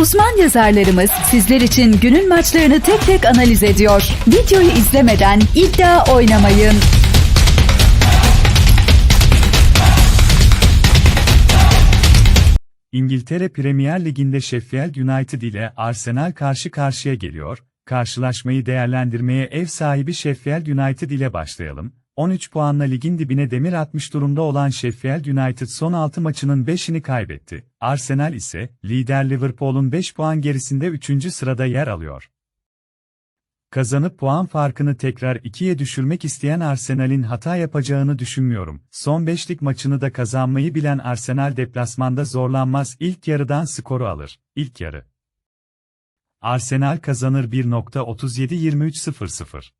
Uzman yazarlarımız sizler için günün maçlarını tek tek analiz ediyor. Videoyu izlemeden iddia oynamayın. İngiltere Premier Ligi'nde Sheffield United ile Arsenal karşı karşıya geliyor. Karşılaşmayı değerlendirmeye ev sahibi Sheffield United ile başlayalım. 13 puanla ligin dibine demir atmış durumda olan Sheffield United son 6 maçının 5'ini kaybetti. Arsenal ise lider Liverpool'un 5 puan gerisinde 3. sırada yer alıyor. Kazanıp puan farkını tekrar 2'ye düşürmek isteyen Arsenal'in hata yapacağını düşünmüyorum. Son 5'lik maçını da kazanmayı bilen Arsenal deplasmanda zorlanmaz ilk yarıdan skoru alır. İlk yarı. Arsenal kazanır 1.37-23-0-0.